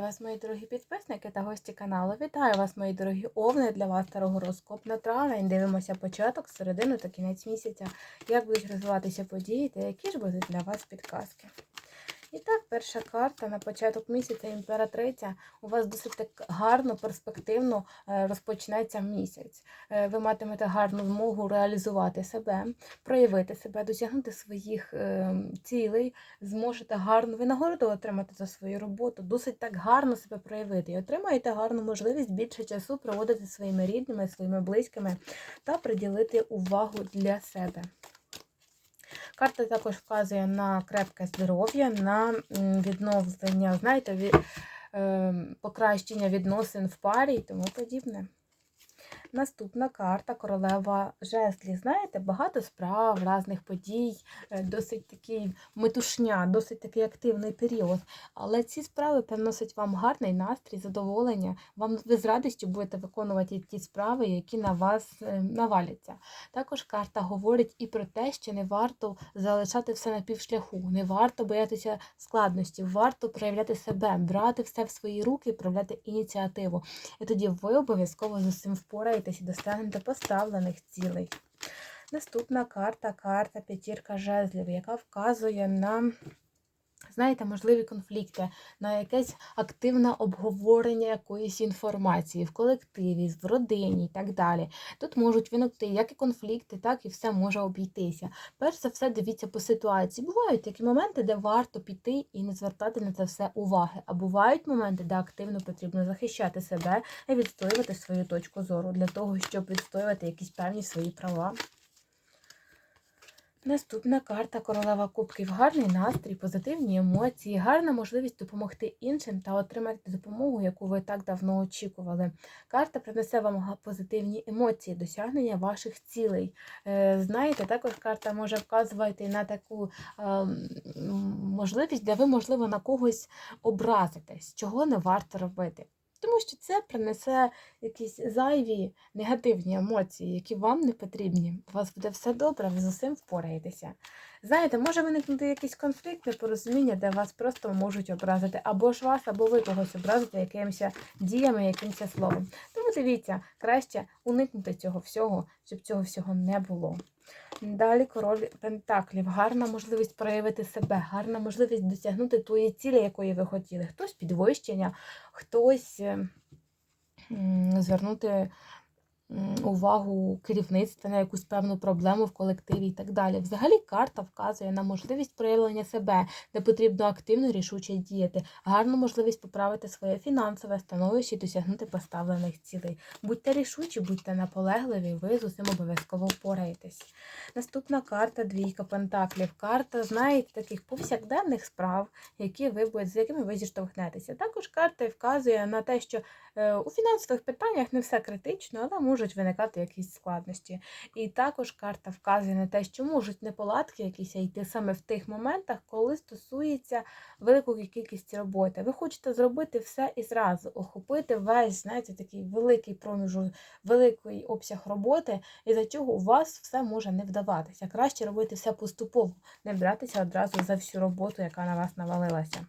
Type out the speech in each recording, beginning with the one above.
вас, мої дорогі підписники та гості каналу. Вітаю вас, мої дорогі овни, для вас старогороскоп на травень. Дивимося початок, середину та кінець місяця, як будуть розвиватися події та які ж будуть для вас підказки. І так, перша карта на початок місяця імператриця. У вас досить так гарно, перспективно е, розпочнеться місяць. Е, Ви матимете гарну змогу реалізувати себе, проявити себе, досягнути своїх е, цілей, зможете гарну винагороду отримати за свою роботу, досить так гарно себе проявити і отримаєте гарну можливість більше часу проводити своїми рідними, своїми близькими та приділити увагу для себе. Карта також вказує на крепке здоров'я, на відновлення, знаєте, від, е, покращення відносин в парі і тому подібне. Наступна карта королева жезлі. Знаєте, багато справ, різних подій, е, досить такий метушня, досить такий активний період. Але ці справи приносять вам гарний настрій, задоволення. Вам ви з радістю будете виконувати ті справи, які на вас е, наваляться. Також карта говорить і про те, що не варто залишати все на півшляху, не варто боятися складності, варто проявляти себе, брати все в свої руки, проявляти ініціативу. І тоді ви обов'язково з усім впораєтесь і досягнете поставлених цілей. Наступна карта карта п'ятірка жезлів, яка вказує на, знаєте, можливі конфлікти, на якесь активне обговорення якоїсь інформації в колективі, в родині і так далі. Тут можуть виникнути як і конфлікти, так і все може обійтися. Перш за все, дивіться по ситуації. Бувають такі моменти, де варто піти і не звертати на це все уваги. А бувають моменти, де активно потрібно захищати себе і відстоювати свою точку зору для того, щоб відстоювати якісь певні свої права. Наступна карта королева кубків. Гарний настрій, позитивні емоції, гарна можливість допомогти іншим та отримати допомогу, яку ви так давно очікували. Карта принесе вам позитивні емоції, досягнення ваших цілей. Е, Знаєте, також карта може вказувати на таку можливість, де ви, можливо, на когось образитесь, чого не варто робити. Тому що це принесе якісь зайві негативні емоції, які вам не потрібні. У вас буде все добре, ви з усім впораєтеся. Знаєте, може виникнути якийсь конфлікт, непорозуміння, де вас просто можуть образити, або ж вас, або ви когось образите якимось діями, якимось словом. Тому дивіться, краще уникнути цього всього, щоб цього всього не було. Далі король Пентаклів. Гарна можливість проявити себе, гарна можливість досягнути тої цілі, якої ви хотіли. Хтось підвищення, хтось е, м, звернути увагу керівництва на якусь певну проблему в колективі і так далі. Взагалі карта вказує на можливість проявлення себе, де потрібно активно рішуче діяти, гарну можливість поправити своє фінансове становище і досягнути поставлених цілей. Будьте рішучі, будьте наполегливі, ви з усім обов'язково впораєтесь. Наступна карта двійка пентаклів. Карта, знаєте, таких повсякденних справ, які ви з якими ви зіштовхнетеся. Також карта вказує на те, що у фінансових питаннях не все критично, але можуть виникати якісь складності. І також карта вказує на те, що можуть неполадки якісь йти саме в тих моментах, коли стосується великої кількості роботи. Ви хочете зробити все і зразу, охопити весь, знаєте, такий великий проміжок, великий обсяг роботи, і за чого у вас все може не вдаватися. Краще робити все поступово, не братися одразу за всю роботу, яка на вас навалилася.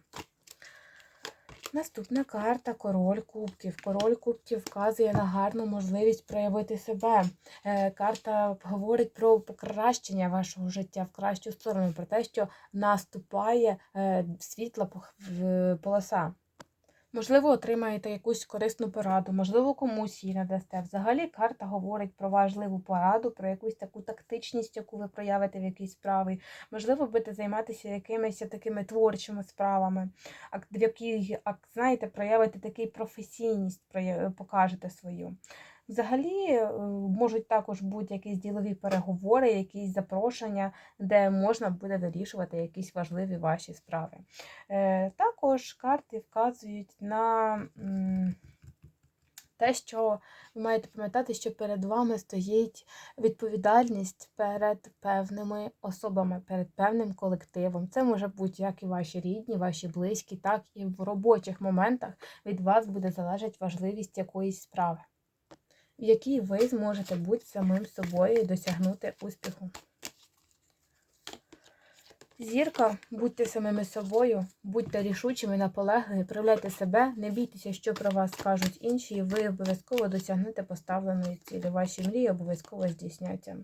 Наступна карта король кубків. Король кубків вказує на гарну можливість проявити себе. Е, Карта говорить про покращення вашого життя в кращу сторону, про те, що наступає е, світла полоса. Можливо, отримаєте якусь корисну пораду, можливо, комусь її надасте. Взагалі, карта говорить про важливу пораду, про якусь таку тактичність, яку ви проявите в якійсь справі. Можливо, будете займатися якимись такими творчими справами, в якій, знаєте, проявите такий професійність, покажете свою. Взагалі, е, можуть також бути якісь ділові переговори, якісь запрошення, де можна буде вирішувати якісь важливі ваші справи. Е, Також карти вказують на те, що ви маєте пам'ятати, що перед вами стоїть відповідальність перед певними особами, перед певним колективом. Це може бути як і ваші рідні, ваші близькі, так і в робочих моментах від вас буде залежати важливість якоїсь справи, в якій ви зможете бути самим собою і досягнути успіху. Зірка, будьте самими собою, будьте рішучими, наполегливі, проявляйте себе, не бійтеся, що про вас скажуть інші, і ви обов'язково досягнете поставленої цілі. Ваші мрії обов'язково здійсняться.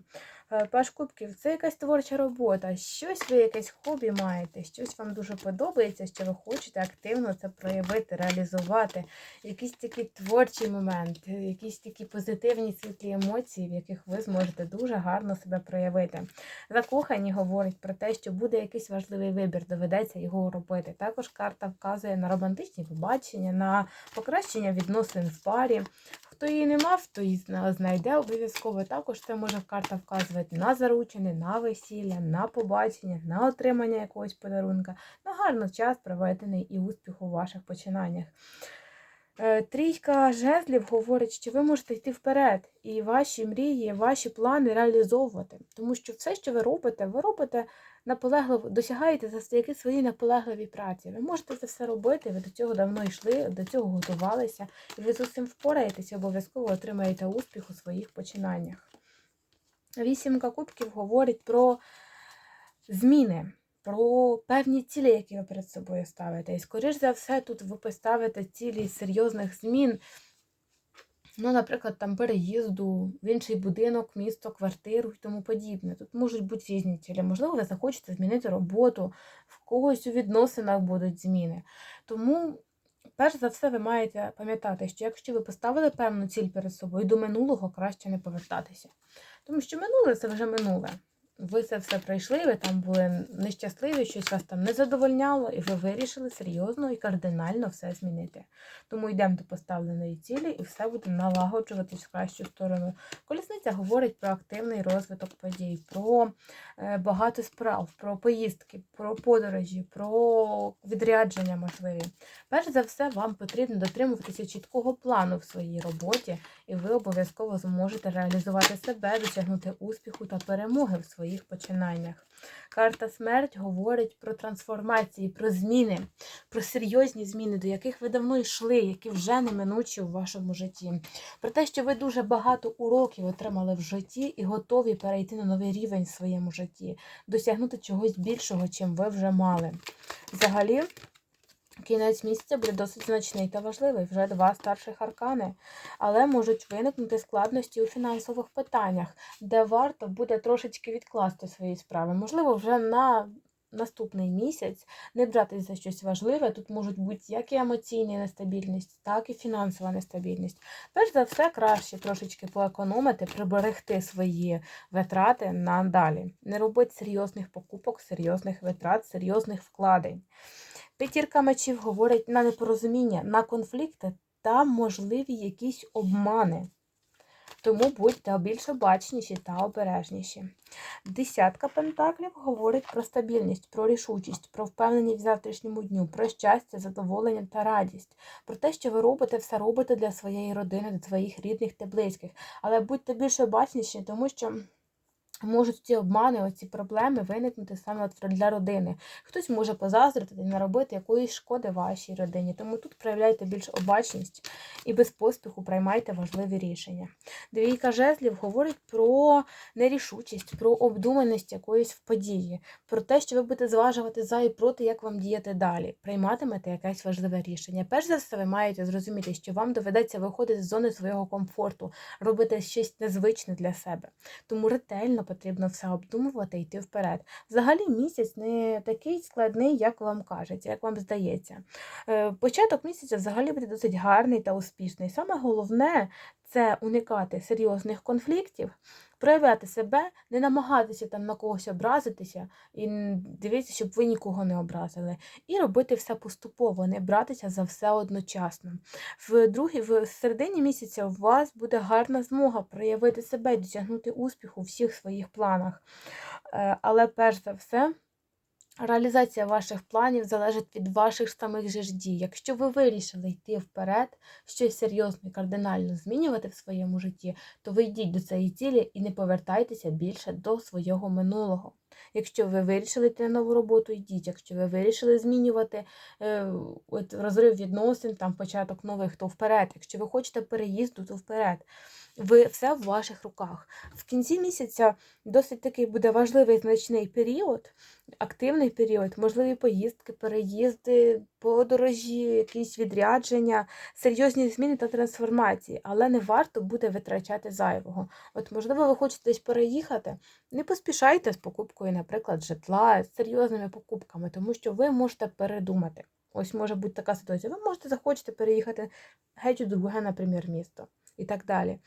Е, Паш Кубків це якась творча робота, щось ви якесь хобі маєте, щось вам дуже подобається, що ви хочете активно це проявити, реалізувати. Якийсь такий творчий момент, якісь такі позитивні світлі емоції, в яких ви зможете дуже гарно себе проявити. Закохані говорить про те, що буде якийсь важливий вибір, доведеться його робити. Також карта вказує на романтичні побачення, на покращення відносин в парі. Хто її не мав, то її знайде обов'язково. Також це може карта вказувати на заручини, на весілля, на побачення, на отримання якогось подарунка, на гарний час проведений і успіх у ваших починаннях. Е, Трійка жезлів говорить, що ви можете йти вперед і ваші мрії, ваші плани реалізовувати. Тому що все, що ви робите, ви робите наполегливо, досягаєте завдяки своїй наполегливій праці. Ви можете це все робити, ви до цього давно йшли, до цього готувалися, і ви з усім впораєтеся, обов'язково отримаєте успіх у своїх починаннях. Вісімка кубків говорить про зміни, про певні цілі, які ви перед собою ставите. І, скоріш за все, тут ви поставите цілі серйозних змін. Ну, наприклад, там переїзду в інший будинок, місто, квартиру і тому подібне. Тут можуть бути різні цілі. Можливо, ви захочете змінити роботу, в когось у відносинах будуть зміни. Тому, перш за все, ви маєте пам'ятати, що якщо ви поставили певну ціль перед собою, до минулого краще не повертатися. Тому що минуле це вже минуле. Ви це все пройшли, ви там були нещасливі, щось вас там не задовольняло, і ви вирішили серйозно і кардинально все змінити. Тому йдемо до поставленої цілі і все буде налагоджуватись в кращу сторону. Колісниця говорить про активний розвиток подій, про е, багато справ, про поїздки, про подорожі, про відрядження можливі. Перш за все, вам потрібно дотримуватися чіткого плану в своїй роботі, і ви обов'язково зможете реалізувати себе, досягнути успіху та перемоги в своїх починаннях. Карта смерть говорить про трансформації, про зміни, про серйозні зміни, до яких ви давно йшли, які вже неминучі у вашому житті. Про те, що ви дуже багато уроків отримали в житті і готові перейти на новий рівень в своєму житті, досягнути чогось більшого, чим ви вже мали. Взагалі. Кінець місяця буде досить значний та важливий, вже два старших аркани, але можуть виникнути складності у фінансових питаннях, де варто буде трошечки відкласти свої справи. Можливо, вже на наступний місяць не братись за щось важливе. Тут можуть бути як і емоційна нестабільність, так і фінансова нестабільність. Перш за все, краще трошечки поекономити, приберегти свої витрати на далі. Не робити серйозних покупок, серйозних витрат, серйозних вкладень. П'ятірка мечів говорить на непорозуміння, на конфлікти та можливі якісь обмани. Тому будьте більш обачніші та обережніші. Десятка пентаклів говорить про стабільність, про рішучість, про впевненість в завтрашньому дню, про щастя, задоволення та радість, про те, що ви робите, все робите для своєї родини, для своїх рідних та близьких. Але будьте більш обачніші, тому що. Можуть ці обмани, оці проблеми виникнути саме для родини. Хтось може позаздрити і наробити якоїсь шкоди вашій родині. Тому тут проявляйте більш обачність і без поспіху приймайте важливі рішення. Двійка жезлів говорить про нерішучість, про обдуманість якоїсь в події, про те, що ви будете зважувати за і проти, як вам діяти далі. Прийматимете якесь важливе рішення. Перш за все, ви маєте зрозуміти, що вам доведеться виходити з зони свого комфорту, робити щось незвичне для себе. Тому ретельно потрібно все обдумувати і йти вперед. Взагалі місяць не такий складний, як вам кажеться, як вам здається. Е, Початок місяця взагалі буде досить гарний та успішний. Саме головне це уникати серйозних конфліктів, проявляти себе, не намагатися там на когось образитися і дивитися, щоб ви нікого не образили. І робити все поступово, не братися за все одночасно. В другій, в середині місяця у вас буде гарна змога проявити себе і досягнути успіху у всіх своїх планах. Е, Але перш за все. Реалізація ваших планів залежить від ваших самих же ж дій. Якщо ви вирішили йти вперед, щось серйозно і кардинально змінювати в своєму житті, то ви йдіть до цієї цілі і не повертайтеся більше до свого минулого. Якщо ви вирішили йти на нову роботу, йдіть. Якщо ви вирішили змінювати е, от, розрив відносин, там початок нових, то вперед. Якщо ви хочете переїзду, то вперед. Ви все в ваших руках. В кінці місяця досить такий буде важливий значний період, активний період, можливі поїздки, переїзди, подорожі, якісь відрядження, серйозні зміни та трансформації, але не варто буде витрачати зайвого. От, можливо, ви хочете десь переїхати, не поспішайте з покупкою, наприклад, житла, з серйозними покупками, тому що ви можете передумати. Ось може бути така ситуація. Ви можете захочете переїхати геть у друге, наприклад, місто і так далі.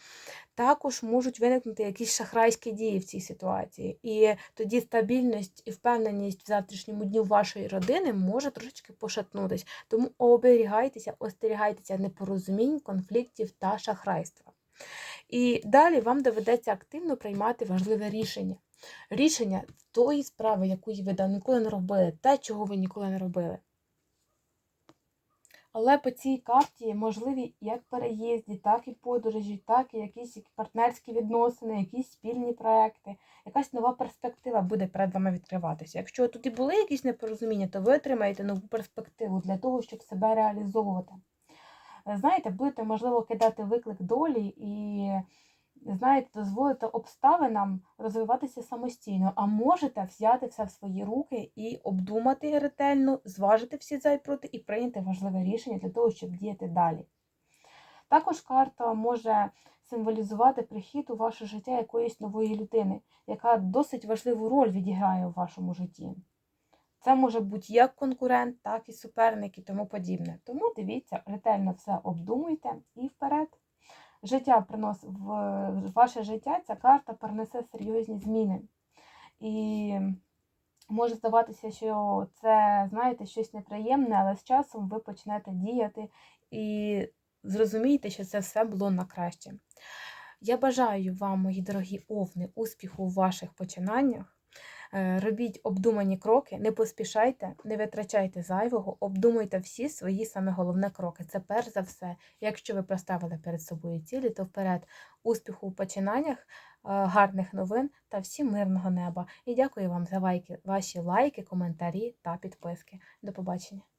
Також можуть виникнути якісь шахрайські дії в цій ситуації. І тоді стабільність і впевненість в завтрашньому дню вашої родини може трошечки пошатнутися. Тому оберігайтеся, остерігайтеся непорозумінь, конфліктів та шахрайства. І далі вам доведеться активно приймати важливе рішення. Рішення тої справи, яку ви ніколи не робили, те, чого ви ніколи не робили. Але по цій карті можливі як переїзді, так і подорожі, так і якісь партнерські відносини, якісь спільні проекти, якась нова перспектива буде перед вами відкриватися. Якщо тут і були якісь непорозуміння, то ви отримаєте нову перспективу для того, щоб себе реалізовувати. Знаєте, будете, можливо, кидати виклик долі і, знаєте, дозволити обставинам розвиватися самостійно, а можете взяти все в свої руки і обдумати ретельно, зважити всі за і проти і прийняти важливе рішення для того, щоб діяти далі. Також карта може символізувати прихід у ваше життя якоїсь нової людини, яка досить важливу роль відіграє у вашому житті. Це може бути як конкурент, так і суперник і тому подібне. Тому дивіться, ретельно все обдумуйте і вперед. Життя принос в ваше життя, ця карта перенесе серйозні зміни. І може здаватися, що це, знаєте, щось неприємне, але з часом ви почнете діяти і зрозумієте, що це все було на краще. Я бажаю вам, мої дорогі овни, успіху у ваших починаннях. Е, Робіть обдумані кроки, не поспішайте, не витрачайте зайвого, обдумуйте всі свої саме головне кроки. Це перш за все. Якщо ви поставили перед собою цілі, то вперед успіху у починаннях, е, гарних новин та всім мирного неба. І дякую вам за ваші лайки, коментарі та підписки. До побачення.